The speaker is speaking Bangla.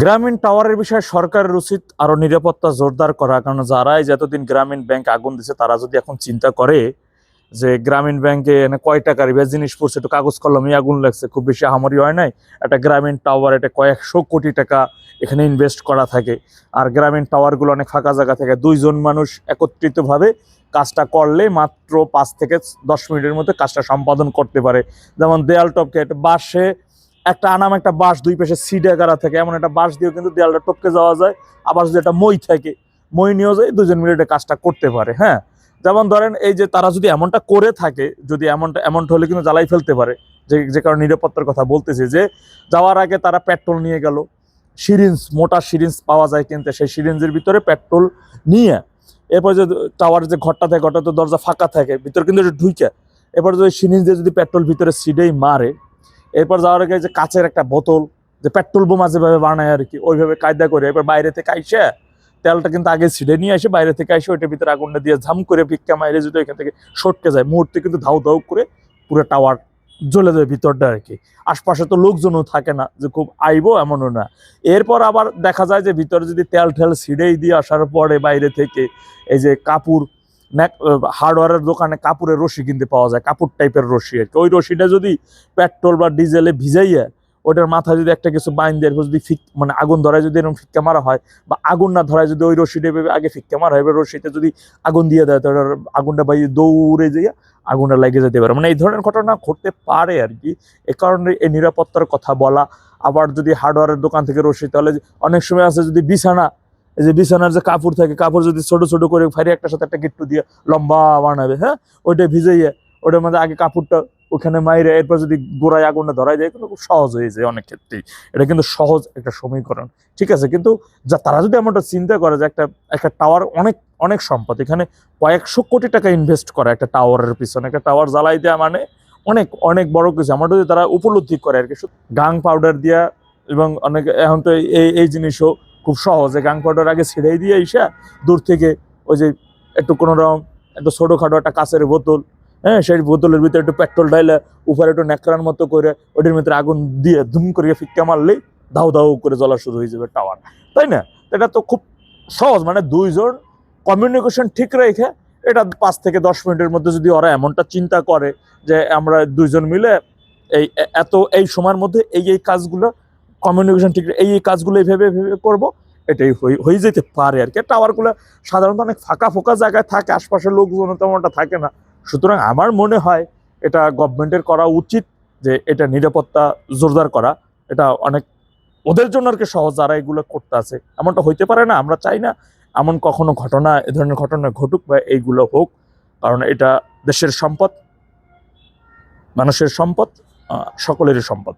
গ্রামীণ টাওয়ারের বিষয়ে সরকারের উচিত আরও নিরাপত্তা জোরদার করা কারণ যারাই যতদিন গ্রামীণ ব্যাংক আগুন দিছে, তারা যদি এখন চিন্তা করে যে গ্রামীণ ব্যাংকে কয় টাকার জিনিস পড়ছে, একটু কাগজ কলমে আগুন লাগছে, খুব বেশি হামারি হয় নাই। একটা গ্রামীণ টাওয়ার, এটা কয়েকশো কোটি টাকা এখানে ইনভেস্ট করা থাকে। আর গ্রামীণ টাওয়ারগুলো অনেক ফাঁকা জায়গা থাকে। দুইজন মানুষ একত্রিতভাবে কাজটা করলে মাত্র পাঁচ থেকে দশ মিনিটের মধ্যে কাজটা সম্পাদন করতে পারে। যেমন দেয়াল টপকে একটা বাঁশে একটা আনাম, একটা বাঁশ দুই পাশে সিডে থাকে। এমন একটা বাঁশ দিয়েও কিন্তু দেয়ালটা টপকে যাওয়া যায়। আবার যদি একটা মই থাকে, মই নিয়েও যায় দুজন মিলে এটা কাজটা করতে পারে হ্যাঁ? যেমন ধরেন এই যে তারা যদি এমনটা করে থাকে, যদি এমনটা এমনটা হলে কিন্তু জ্বালাই ফেলতে পারে। যে যে কারণে নিরাপত্তার কথা বলতেছি যে, যাওয়ার আগে তারা পেট্রোল নিয়ে গেল। সিরিঞ্জ, মোটা সিরিঞ্জ পাওয়া যায় কিন্তু, সেই সিরিঞ্জের ভিতরে পেট্রোল নিয়ে, এরপর যে টাওয়ারের যে ঘরটা থাকে, ঘরটা তো দরজা ফাঁকা থাকে, ভিতরে কিন্তু ঢুইকে। এরপর যদি সিরিঞ্জ দিয়ে যদি পেট্রোল ভিতরে সিডেই মারে এরপর যাওয়ার আগে যে কাচের একটা বোতল, যে পেট্রোল বোমা যেভাবে বানায় আর কি, ওইভাবে কায়দা করে এবার বাইরে থেকে আইসে তেলটা কিন্তু আগে ছিঁড়ে নিয়ে আসে বাইরে থেকে আসে ওইটার ভিতরে আগুনটা দিয়ে ঝাম করে ভিক্ষা মাইরে যদি ওইখান থেকে সটকে যায়, মুহূর্তে কিন্তু ধাউ ধাউ করে পুরো টাওয়ার জ্বলে যায় ভিতরটা আর কি। আশপাশে তো লোকজনও থাকে না, যে খুব আইবো এমনও না। এরপর আবার দেখা যায় যে ভিতরে যদি তেল ঠেল ছিঁড়েই দিয়ে আসার পরে বাইরে থেকে এই যে কাপড় হার্ডওয়ারের দোকানে কাপড়ের রশি কিনতে পাওয়া যায়, কাপড় টাইপের রশি আর ওই রশিটা যদি পেট্রোল বা ডিজেলে ভিজাইয়া, ওটার মাথায় যদি একটা কিছু বাইন দিয়ে, যদি ফিক মানে আগুন ধরায় যদি এরকম ফিক্কা মারা হয়, বা আগুন না ধরায় যদি ওই রশিটা আগে ফিক্কা মারা হয়, এবার রশিটা যদি আগুন দিয়ে দেয় ওর আগুনটা বাইরে দৌড়ে যাইয়া আগুনটা লেগে যেতে পারে। মানে এই ধরনের ঘটনা ঘটতে পারে আর কি। এ কারণে এই নিরাপত্তার কথা বলা, আবার যদি হার্ডওয়ারের দোকান থেকে রশি, তাহলে অনেক সময় আছে যদি বিছানা এই যে বিছানার যে কাপড় থাকে, কাপড় যদি ছোট ছোট করে ফাইরে একটা সাথে একটা গিট্টু দিয়ে লম্বা বানাবে হ্যাঁ? ওইটা ভিজাইয়া, ওটার মধ্যে আগে কাপড়টা ওখানে মাইরে, এরপর যদি গোড়ায় আগুনটা ধরাই কিন্তু খুব সহজ হয়ে যায় অনেক ক্ষেত্রেই। এটা কিন্তু সহজ একটা সমীকরণ, ঠিক আছে? কিন্তু যা, তারা যদি এমনটা চিন্তা করে যে একটা একটা টাওয়ার অনেক অনেক সম্পদ, এখানে কয়েকশো কোটি টাকা ইনভেস্ট করে একটা টাওয়ারের পিছনে, একটা টাওয়ার জ্বালাই দেওয়া মানে অনেক অনেক বড় কিছু। আমার যদি তারা উপলব্ধি করে আর কি গাং পাউডার দিয়া এবং অনেক, এখন তো এই এই জিনিসও খুব সহজে গাং আগে ছিঁড়েই দিয়ে ইসা দূর থেকে ওই যে একটু কোনো রকম একটু ছোটোখাটো একটা কাঁচের বোতল হ্যাঁ সেই বোতলের ভিতরে একটু পেট্রোল ঢাইলে উপরে একটু ন্যাকড়ার মতো করে ওটির ভিতরে আগুন দিয়ে ধুম করে ফিক্কা মারলেই ধাউ ধাউ করে জ্বলা শুরু হয়ে যাবে টাওয়ার তাই না? এটা তো খুব সহজ মানে দুইজন কমিউনিকেশন ঠিক রেখে এটা পাঁচ থেকে দশ মিনিটের মধ্যে যদি ওরা এমনটা চিন্তা করে যে আমরা দুইজন মিলে এই এত, এই সময়ের মধ্যে এই এই কাজগুলো কমিউনিকেশন ঠিক এই কাজগুলো এইভাবে ভেবে করব, এটাই হয়ে যেতে পারে আর কি। টাওয়ারগুলো সাধারণত অনেক ফাঁকা ফোকা জায়গায় থাকে, আশপাশের লোকজন তেমনটা থাকে না। সুতরাং আমার মনে হয় এটা গভর্নমেন্টের করা উচিত যে এটা নিরাপত্তা জোরদার করা। এটা অনেক ওদের জন্য আর কি সহজ, যারা এগুলো করতে আছে। এমনটা হইতে পারে না, আমরা চাই না এমন কখনো ঘটনা, এ ধরনের ঘটনা ঘটুক বা এইগুলো হোক। কারণ এটা দেশের সম্পদ, মানুষের সম্পদ সকলেরই সম্পদ।